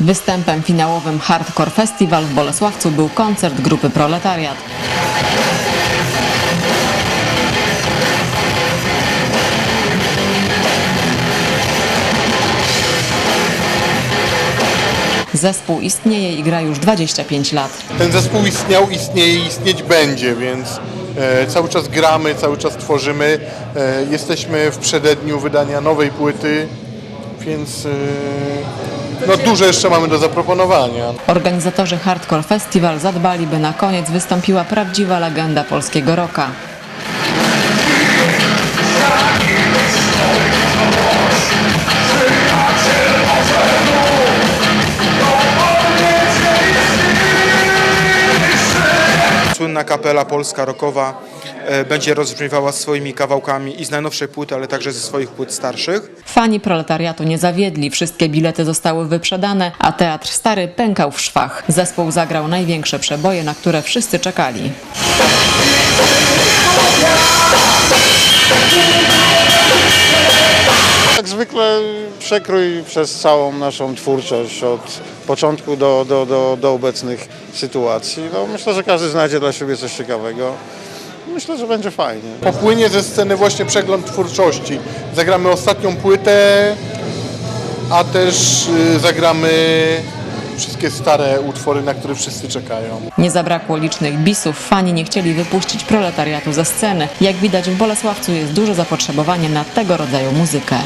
Występem finałowym Hardcore Festival w Bolesławcu był koncert grupy Proletariat. Zespół istnieje i gra już 25 lat. Ten zespół istniał, istnieje i istnieć będzie, więc e, cały czas gramy, cały czas tworzymy. E, jesteśmy w przededniu wydania nowej płyty, więc e, no, dużo jeszcze mamy do zaproponowania. Organizatorzy Hardcore Festival zadbali, by na koniec wystąpiła prawdziwa legenda polskiego rocka. Słynna kapela polska rockowa będzie rozbrzmiewała swoimi kawałkami i z najnowszej płyty, ale także ze swoich płyt starszych. Fani proletariatu nie zawiedli, wszystkie bilety zostały wyprzedane, a teatr stary pękał w szwach. Zespół zagrał największe przeboje, na które wszyscy czekali. Jak zwykle przekrój przez całą naszą twórczość od początku do, do, do, do obecnych sytuacji. No, myślę, że każdy znajdzie dla siebie coś ciekawego. Myślę, że będzie fajnie. Popłynie ze sceny właśnie przegląd twórczości. Zagramy ostatnią płytę, a też y, zagramy wszystkie stare utwory, na które wszyscy czekają. Nie zabrakło licznych bisów, fani nie chcieli wypuścić proletariatu ze sceny. Jak widać w Bolesławcu jest duże zapotrzebowanie na tego rodzaju muzykę.